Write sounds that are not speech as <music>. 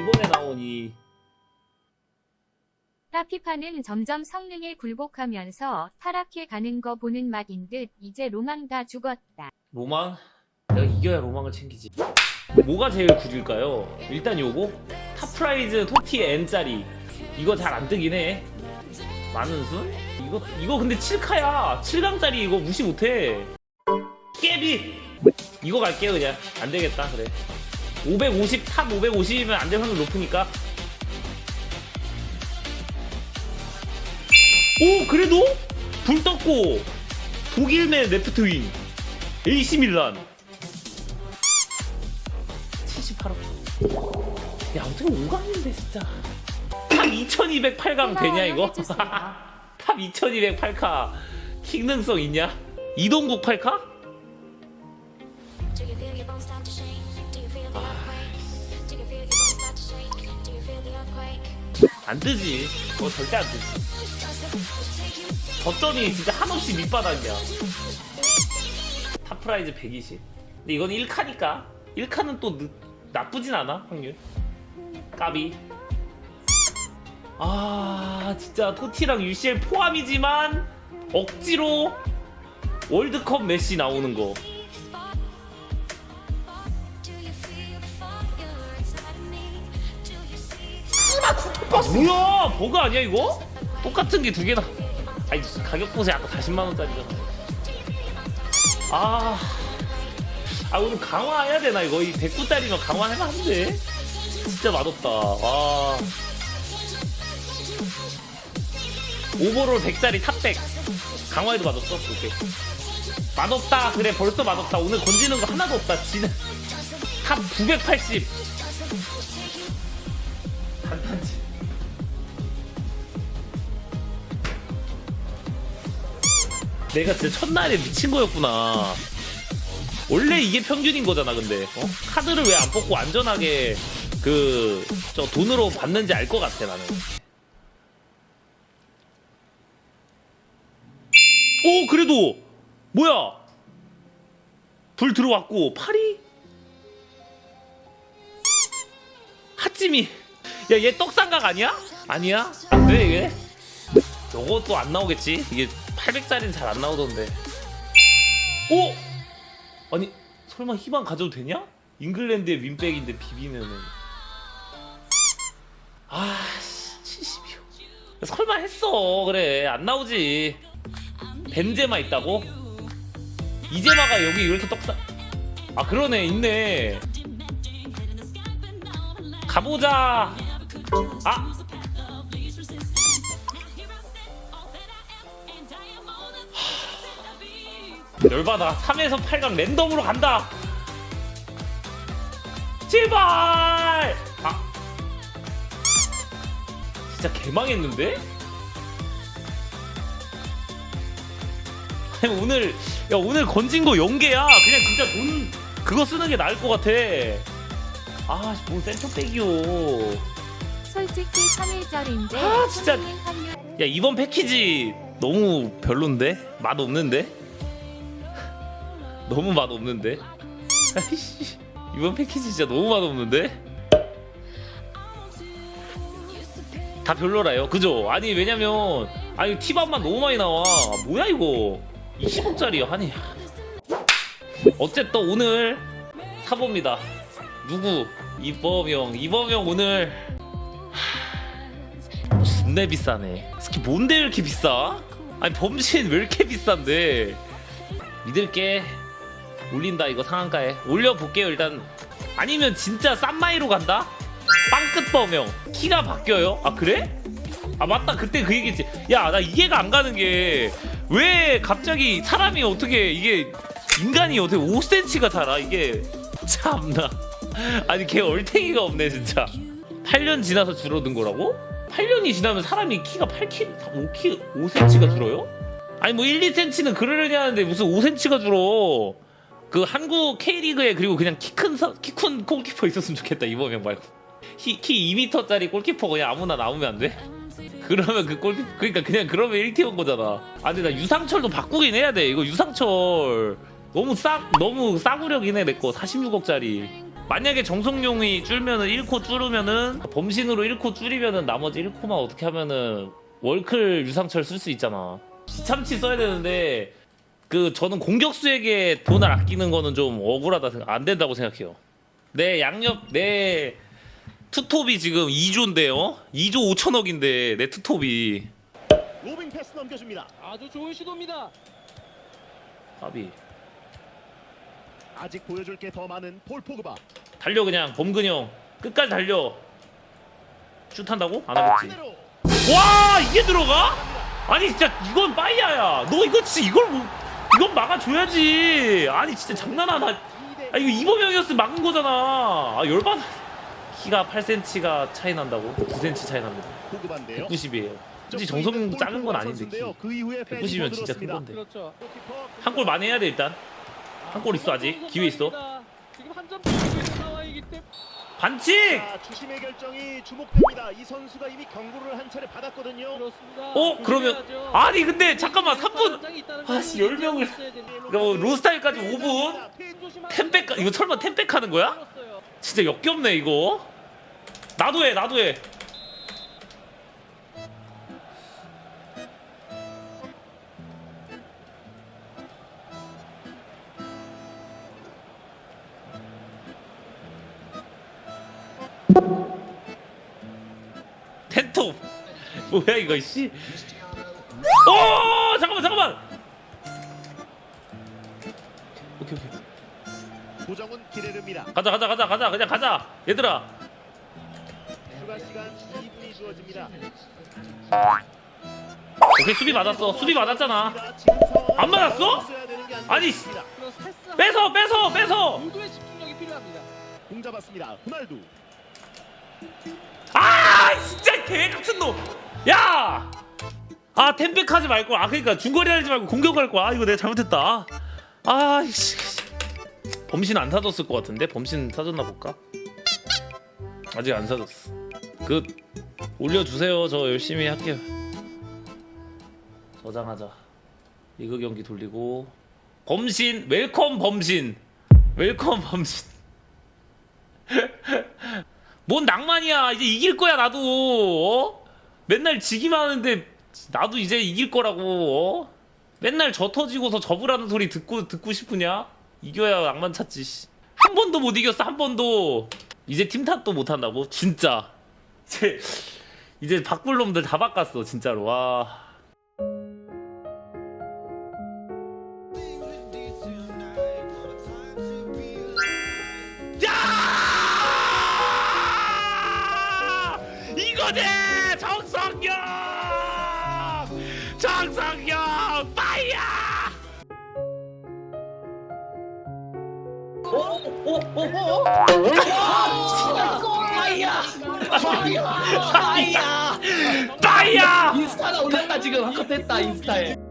이번에 나온 이 타피파는 점점 성능에 굴복하면서 타락해 가는 거 보는 맛인 듯 이제 로망 다 죽었다. 로망? 내가 이겨야 로망을 챙기지. 뭐가 제일 구릴까요? 일단 요거 탑프라이즈 토티 N짜리 이거 잘 안 뜨긴 해. 많은 순? 이거 이거 근데 7카야. 7강짜리 이거 무시 못해. 깨비. 이거 갈게요 그냥. 안 되겠다 그래. 550 탑 550이면 안될 확률 높으니까. 오 그래도 불 떴고 독일맨 레프트 윙 AC 밀란 78억 야 어떻게 5강인데 진짜 탑 2208강 되냐 이거? <laughs> 탑 2208카 킹능성 있냐? 이동국 8카? 안 뜨지. 그거 절대 안 뜨지. 저점이 진짜 한없이 밑바닥이야. 탑프라이즈 120 근데 이건 1카니까. 1카는 또 늦- 나쁘진 않아 확률. 까비. 아 진짜 토티랑 UCL 포함이지만 억지로 월드컵 메시 나오는 거 뭐야? 버그 아니야 이거? 똑같은 게 두 개나 아니 가격 보세요. 아까 40만원짜리잖아. 아, 아 오늘 강화해야 되나 이거? 이 109짜리면 강화해면 안돼 진짜 맛없다. 와. 오버롤 100짜리 탑백. 강화해도 맛없어? 오케이 맛없다. 그래 벌써 맛없다. 오늘 건지는 거 하나도 없다. 진짜 탑980 내가 진짜 첫날에 미친 거였구나. 원래 이게 평균인 거잖아, 근데. 어? 카드를 왜 안 뽑고 안전하게 그, 저 돈으로 받는지 알 것 같아, 나는. 오, 그래도! 뭐야! 불 들어왔고, 파리? 핫찜이. 야, 얘 떡상각 아니야? 아니야? 안 돼, 이게? 요것도 안 나오겠지? 이게 800짜리는 잘 안 나오던데. 오! 아니, 설마 희망 가져도 되냐? 잉글랜드의 윈백인데 비비면은. 아, 씨, 70이요. 설마 했어. 그래. 안 나오지. 벤제마 있다고? 이제마가 여기 이렇게 떡상. 아, 그러네. 있네. 가보자. 아! 열받아 3에서 8강 랜덤으로 간다 제발 아 진짜 개망했는데? 아니 오늘 야 오늘 건진 거 연계야 그냥 진짜 돈 그거 쓰는 게 나을 것 같아 아 뭔 센터백이요 솔직히 3일절인데 아, 진짜. 야 이번 패키지 너무 별론데? 맛 없는데? 너무 맛 없는데? 아이씨 이번 패키지 진짜 너무 맛 없는데? 다 별로라요 그죠? 아니 왜냐면 아니 티밥만 너무 많이 나와 뭐야 이거 20억짜리야 아니 어쨌든 오늘 사봅니다 누구? 이범영 이범영 오늘 존나 비싸네. 스키 뭔데 이렇게 비싸? 아니 범신 왜 이렇게 비싼데? 믿을게. 올린다 이거 상한가에. 올려볼게요 일단. 아니면 진짜 싼마이로 간다? 빵끝 범형. 키가 바뀌어요? 아 그래? 아 맞다 그때 그 얘기했지. 야 나 이해가 안 가는 게 왜 갑자기 사람이 어떻게 이게 인간이 어떻게 5cm가 자라 이게 참나. 아니 걔 얼탱이가 없네 진짜. 8년 지나서 줄어든 거라고? 8년이 지나면 사람이 키가 8키, 5키, 5cm가 줄어요? 아니 뭐 1, 2cm는 그러려니 하는데 무슨 5cm가 줄어? 그 한국 K리그에 그리고 그냥 키큰키큰 골키퍼 있었으면 좋겠다 이범영 말고 키, 키 2m짜리 골키퍼 그냥 아무나 나오면 안 돼? <laughs> 그러면 그 골키퍼 그러니까 그냥 그러면 1티어인 거잖아. 아 근데 나 유상철도 바꾸긴 해야 돼. 이거 유상철 너무 싸 너무 싸구려긴 해 내 거 46억짜리. 만약에 정성용이 줄면은 1코 줄으면은 범신으로 1코 줄이면은 나머지 1코만 어떻게 하면은 월클 유상철 쓸 수 있잖아. 참치 써야 되는데 그 저는 공격수에게 돈을 아끼는 거는 좀 억울하다 생각 안 된다고 생각해요. 내 양옆 내 투톱이 지금 2조인데요. 2조 5천억인데 내 투톱이 로빙 패스 넘겨줍니다. 아주 좋은 시도입니다. 합이 아직 보여줄 게 더 많은 폴 포그바. 달려 그냥 범근형 끝까지 달려. 슛 한다고? 안 하겠지. 그대로 와 이게 들어가? 아니 진짜 이건 빠이야야. 너 이거 진짜 이걸 뭐 이건 막아줘야지. 아니 진짜 장난하나? 아 이거 이범영이었으면 막은 거잖아. 아 열받아. 키가 8cm가 차이 난다고? 9cm 차이 납니다. 포그바인데요. 190이에요. 솔직히 정성 작은 건 아닌데 키. 그 이후에 190이면 진짜 큰 건데. 그렇죠. 한골 만회해야 돼 일단. 한 골 있어 아직. 기회 있어. 지금 한점 뒤지고 있는 상황이기 때문에 반칙! 자, 주심의 결정이 주목됩니다. 이 선수가 이미 경고를 한 차례 받았거든요. 그렇습니다. 어 그러면 조심해야죠. 아니 근데 잠깐만 3분 연장이 있다는 아씨, 걸 10명을 잊어야 됩니다. 이거 로스타일까지 5분 조심하세요. 템백 이거 설마 템백 하는 거야? 진짜 역겹네 이거 나도 해 나도 해 텐톱 뭐야 이거 씨 오! 잠깐만 잠깐만 오케이 오케이 고정은 기대됩니다. 가자 가자 가자 가자 그냥 가자 얘들아 추가 시간 2분이 주어집니다. 오케이 수비 맞았어 수비 맞았잖아 상황은 안 맞았어? 게 아니, 패스 뺏어 뺏어 뺏어 모두의 집중력이 필요합니다. 공 잡았습니다. 호날두. 아 진짜 개 같은 놈 야! 아 템백 하지 말고 아 그러니까 중거리 하지 말고 공격할 거야. 아 이거 내가 잘못했다. 아이씨. 범신 안 사줬을 것 같은데? 범신 사줬나 볼까? 아직 안 사줬어. 그 올려주세요. 저 열심히 할게요. 저장하자. 리그 경기 돌리고. 범신. 웰컴 범신. 웰컴 범신 <laughs> 뭔 낭만이야. 이제 이길 거야 나도. 어? 맨날 지기만 하는데 나도 이제 이길 거라고 어? 맨날 저 터지고서 접으라는 소리 듣고 듣고 싶으냐? 이겨야 낭만 찾지 씨. 한 번도 못 이겼어 한 번도. 이제 팀 탓도 못 한다고 진짜. <laughs> 이제 이제 바꿀 놈들 다 바꿨어 진짜로. 와 파이야 파이야 인스타가 올렸다 지금 한컷 했다 인스타에